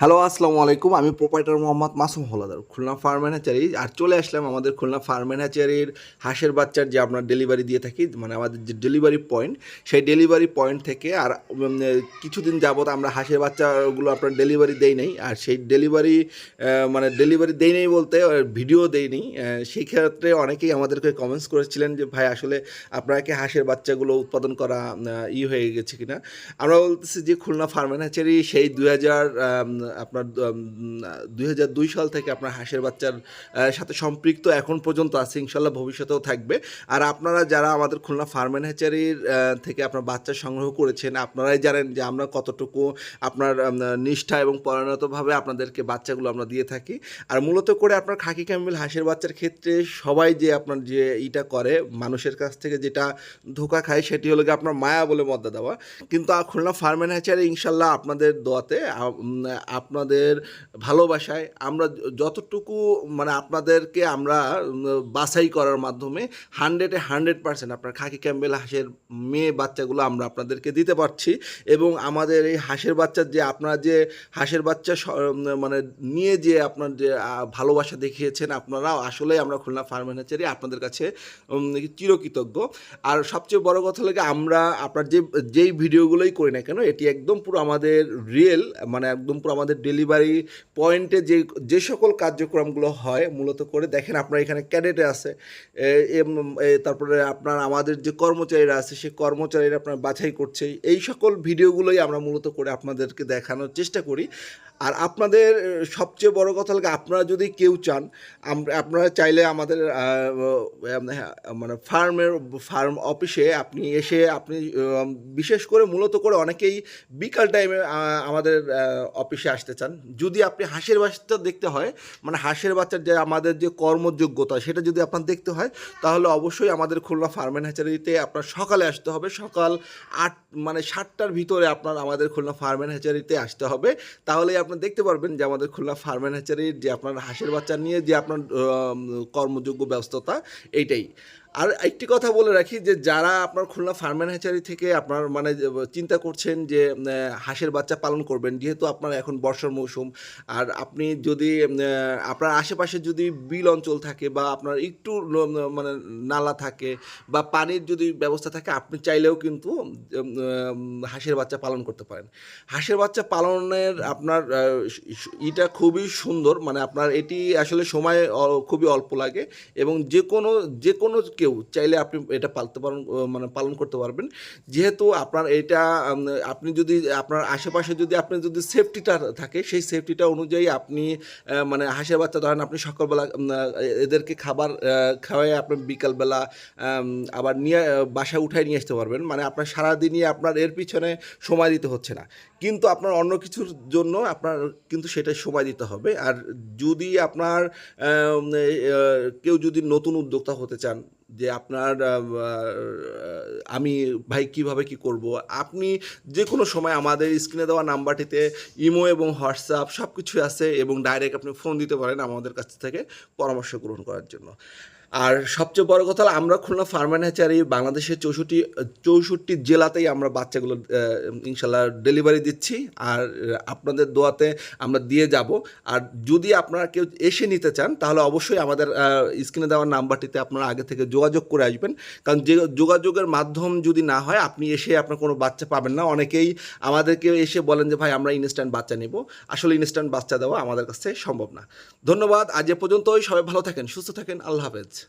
Hello আসসালামু আলাইকুম। আমি proprietor Mohammad Masum Haldar, Khulna farm hatchery আর চলে আসলাম আমাদের খুলনা ফার্ম হ্যাচারির হাঁসের বাচ্চার যে আমরা ডেলিভারি দিয়ে থাকি মানে আমাদের যে ডেলিভারি পয়েন্ট সেই ডেলিভারি পয়েন্ট থেকে আর কিছুদিন যাবত আমরা হাঁসের বাচ্চাগুলো আপনার ডেলিভারি দেই নাই। আর সেই ডেলিভারি মানে ডেলিভারি দেই নাই বলতে ভিডিও দেই নি। সেই ক্ষেত্রে অনেকেই আমাদেরকে কমেন্টস করেছিলেন যে, ভাই, আসলে আপনারা কি হাঁসের বাচ্চাগুলো উৎপাদন করা ই হয়ে গেছে কিনা? আমরা বলতেছি যে, খুলনা ফার্মেন হ্যাচারি সেই দু হাজার আপনার দুই হাজার দুই সাল থেকে আপনার হাঁসের বাচ্চার সাথে সম্পৃক্ত এখন পর্যন্ত আছে, ইনশাল্লাহ ভবিষ্যতেও থাকবে। আর আপনারা যারা আমাদের খুলনা ফার্মেন হ্যাচারির থেকে আপনার বাচ্চা সংগ্রহ করেছেন, আপনারাই জানেন যে আমরা কতটুকু আপনার নিষ্ঠা এবং পরিণতভাবে আপনাদেরকে বাচ্চাগুলো আমরা দিয়ে থাকি। আর মূলত করে আপনার খাকি ক্যাম্বেল হাঁসের বাচ্চার ক্ষেত্রে সবাই যে আপনার যে ইটা করে, মানুষের কাছ থেকে যেটা ধোকা খায়, সেটি হলো আপনার মায়া বলে মদ্দা দেওয়া। কিন্তু খুলনা ফার্মেন হ্যাচারে ইনশাল্লাহ আপনাদের দোয়াতে আপনাদের ভালোবাসায় আমরা যতটুকু মানে আপনাদেরকে আমরা বাছাই করার মাধ্যমে হান্ড্রেডে হান্ড্রেড পার্সেন্ট আপনার খাকি ক্যাম্বেল হাঁসের মেয়ে বাচ্চাগুলো আমরা আপনাদেরকে দিতে পারছি এবং আমাদের এই হাঁসের বাচ্চার যে, আপনারা যে হাঁসের বাচ্চা মানে নিয়ে যে আপনার যে ভালোবাসা দেখিয়েছেন আপনারা আসলেই আমরা খুলনা ফার্ম ম্যানেজারি আপনাদের কাছে চিরকৃতজ্ঞ। আর সবচেয়ে বড় কথা লাগে আমরা আপনার যে, যেই ভিডিওগুলোই করি না কেন, এটি একদম পুরো আমাদের রিয়েল মানে একদম পুরো আমাদের ডেলিভারি পয়েন্টে যে যে সকল কার্যক্রমগুলো হয়, মূলত করে দেখেন আপনার এখানে ক্যাডেটে আছে তারপরে আপনার আমাদের যে কর্মচারীরা আছে, সেই কর্মচারীরা আপনার বাছাই করছে, এই সকল ভিডিওগুলোই আমরা মূলত করে আপনাদেরকে দেখানোর চেষ্টা করি। আর আপনাদের সবচেয়ে বড় কথা লাগে আপনারা যদি কেউ চান আপনারা চাইলে আমাদের হ্যাঁ, মানে ফার্মের ফার্ম অফিসে আপনি এসে আপনি বিশেষ করে মূলত করে অনেকেই বিকাল টাইমে আমাদের অফিসে আসতে চান। যদি আপনি হাঁসের বাচ্চা দেখতে হয় মানে হাঁসের বাচ্চার যে আমাদের যে কর্মযোগ্যতা সেটা যদি আপনার দেখতে হয় তাহলে অবশ্যই আমাদের খুলনা ফার্মেন হ্যাচারিতে আপনার সকালে আসতে হবে। সকাল আট মানে সাতটার ভিতরে আপনার আমাদের খুলনা ফার্মেন হ্যাচারিতে আসতে হবে। তাহলে তাহলেই আপনি দেখতে পারবেন যে আমাদের খুলনা ফার্মেন হ্যাচারির যে আপনার হাঁসের বাচ্চা নিয়ে যে আপনার কর্মযোগ্য ব্যস্ততা, এইটাই। আর একটি কথা বলে রাখি যে, যারা আপনার খুলনা ফার্মেন হ্যাচারি থেকে আপনার মানে চিন্তা করছেন যে হাঁসের বাচ্চা পালন করবেন, যেহেতু আপনার এখন বর্ষার মৌসুম, আর আপনি যদি আপনার আশেপাশে যদি বিল অঞ্চল থাকে বা আপনার একটু মানে নালা থাকে বা পানির যদি ব্যবস্থা থাকে, আপনি চাইলেও কিন্তু হাঁসের বাচ্চা পালন করতে পারেন। হাঁসের বাচ্চা পালনের আপনার ইটা খুবই সুন্দর মানে আপনার এটি আসলে সময় খুবই অল্প লাগে এবং যে কোনো যে কোনো কেউ চাইলে আপনি এটা পালতে পারেন মানে পালন করতে পারবেন। যেহেতু আপনার এটা আপনি যদি, আপনার আশেপাশে যদি আপনি যদি সেফটিটা থাকে, সেই সেফটিটা অনুযায়ী আপনি মানে হাঁসের বাচ্চা ধরেন আপনি সকালবেলা এদেরকে খাবার খাওয়াই আপনি বিকালবেলা আবার নিয়ে বাসায় উঠায় নিয়ে আসতে পারবেন। মানে আপনার সারাদিনই আপনার এর পিছনে সময় দিতে হচ্ছে না। কিন্তু আপনার অন্য কিছুর জন্য আপনার কিন্তু সেটা সময় দিতে হবে। আর যদি আপনার কেউ যদি নতুন উদ্যোক্তা হতে চান যে আপনার আমি ভাই কীভাবে কি করব? আপনি যে কোনো সময় আমাদের স্ক্রিনে দেওয়া নাম্বারটিতে ইমো এবং হোয়াটসঅ্যাপ সব কিছুই আছে এবং ডাইরেক্ট আপনি ফোন দিতে পারেন আমাদের কাছ থেকে পরামর্শ গ্রহণ করার জন্য। আর সবচেয়ে বড় কথা হলো আমরা খুলনা ফার্মান হ্যাচারি বাংলাদেশের চৌষট্টি চৌষট্টি জেলাতেই আমরা বাচ্চাগুলো ইনশাল্লাহ ডেলিভারি দিচ্ছি। আর আপনাদের দোয়াতে আমরা দিয়ে যাব। আর যদি আপনারা কেউ এসে নিতে চান, তাহলে অবশ্যই আমাদের স্ক্রিনে দেওয়ার নাম্বারটিতে আপনারা আগে থেকে যোগাযোগ করে আসবেন। কারণ যে যোগাযোগের মাধ্যম যদি না হয়, আপনি এসে আপনার কোনো বাচ্চা পাবেন না। অনেকেই আমাদেরকে এসে বলেন যে, ভাই, আমরা ইনস্ট্যান্ট বাচ্চা নেব। আসলে ইনস্ট্যান্ট বাচ্চা দেওয়া আমাদের কাছে সম্ভব না। ধন্যবাদ। আজ এ পর্যন্তই। সবাই ভালো থাকেন, সুস্থ থাকেন। আল্লাহ হাফেজ।